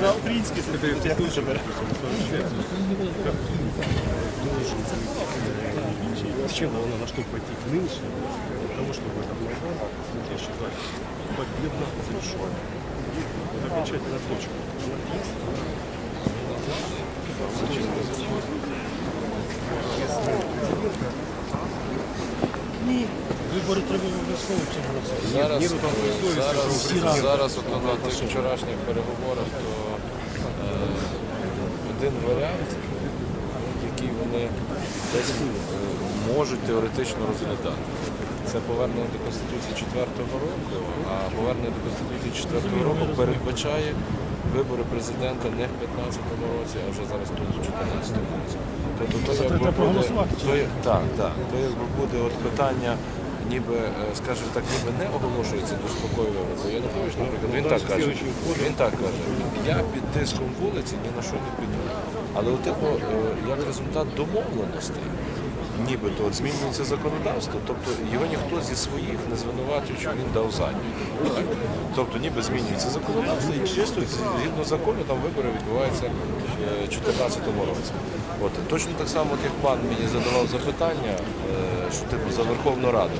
за українські слідують, я дуже беру. Зачем его надо, чтобы пойти к нынешнему, для того, чтобы это Майдан, я считаю, победно завершен. Это окончательная точка. Если президента Вибори треба обов'язково в цьому році. Зараз, от на тих вчорашніх переговорах, то е, один варіант, який вони десь е, можуть теоретично розглядати. Це повернення до Конституції 4-го року, а повернення до Конституції 4-го року передбачає вибори президента не в 15-му році, а вже зараз тут в 14-му році. Тобто то якби буде, то, так, так, то якби буде от питання, ніби, е, скажімо так, ніби не оголошується дострокове вибори. Янукович, наприклад, він так каже, він так каже, я під тиском вулиці ні на що не піду. Але от, типу, е, як результат домовленостей, нібито от змінюється законодавство, тобто його ніхто зі своїх не звинуватив, що він дав задню. Тобто ніби змінюється законодавство і чисто згідно закону там вибори відбуваються в 2014 році. От, точно так само, як пан мені задавав запитання, е, що типу за Верховну Раду,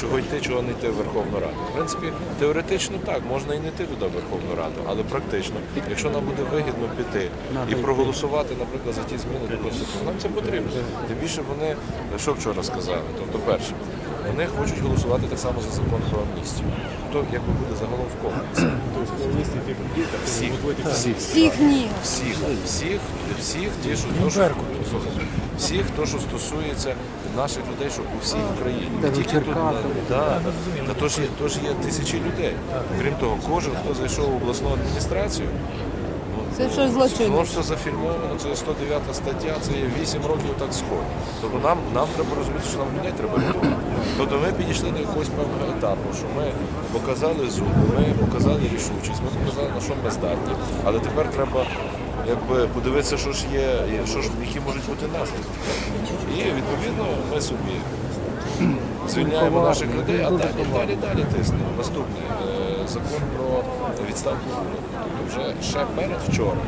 чого йти, чого не йти в Верховну Раду. В принципі, теоретично так, можна і не йти туди в Верховну Раду, але практично, якщо нам буде вигідно піти і проголосувати, наприклад, за ті зміни до Конституції, нам це потрібно. Тим більше вони, що вчора сказали, тобто перше, вони хочуть голосувати так само за закон про амністію. То якби буде загалом в комплексі. Всіх, всіх, Всіх ні. всіх, всіх, всіх, ті, що, то, що, всіх, то, що стосується наших людей, що у всій Україні. Не тільки тут, да, та то ж є, то ж є тисячі людей. Крім того, кожен, хто зайшов в обласну адміністрацію, Це все Воно все зафільмовано, це 109 стаття, це є 8 років так сход. Тобто нам, нам треба розуміти, що нам людей треба рятувати. Тобто ми підійшли до якогось певного етапу, що ми показали зуби, ми показали рішучість, ми показали, на що ми здатні. Але тепер треба якби, подивитися, що ж є, що ж, які можуть бути наслідки. І відповідно ми собі звільняємо наших людей, а далі, далі, далі тиснемо. Наступний е, закон про відставку. Тобто вже ще перед вчора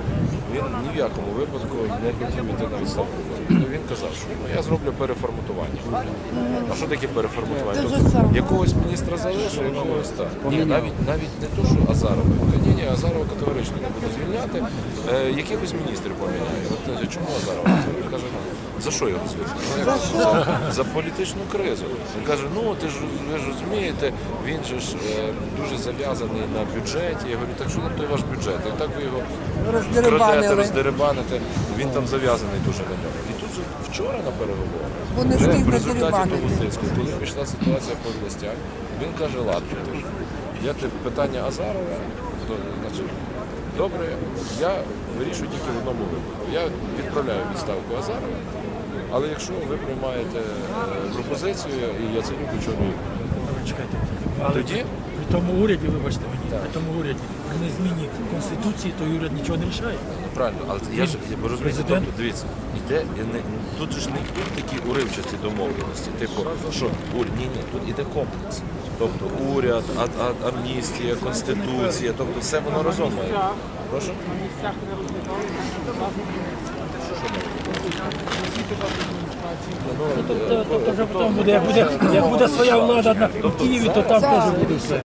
він ні в якому випадку не хотів іти на відставку. Ну, Він казав, що ну, я зроблю переформатування. А що таке переформатування? Тобто, якогось міністра залишу, якогось так. Ні, навіть навіть не то, що Азарова. Ні, ні, Азарова категорично не буде звільняти. Е, якихось міністрів поміняє. От е, чому Азарова? Він каже, ну, за що його звільнити? Ну, За за, за політичну кризу. Він каже, ну ти ж ви ж розумієте, він же ж е, дуже зав'язаний на бюджеті. Я говорю, так що нам той ваш бюджет? І так ви його Роздерибанили. вкрадете, роздерибаните. Він там зав'язаний дуже на ньому. І тут же вчора на переговорах. Вони вже в результаті дерибанити. того тиску, коли пішла ситуація по областях, він каже, ладно, я те питання Азарова, то, значить, добре, я вирішую тільки в одному випадку. Я відправляю відставку Азарова, але якщо ви приймаєте е, пропозицію і Яценюк чорний, Чекайте. Але тоді при тому уряді, вибачте мені, при тому уряді, при незміні Конституції, то уряд нічого не рішає. Правильно, але я ж розумію, Президент? тобто, дивіться, іде і не тут же ж не йдуть такі уривчасті домовленості. Типу, що уряд, ні, ні, тут іде комплекс. Тобто уряд, а, а, амністія, конституція, тобто все воно разом має. Прошу? Тобто, тобто вже потім буде, як буде, як буде своя влада на в Києві, то там теж буде все.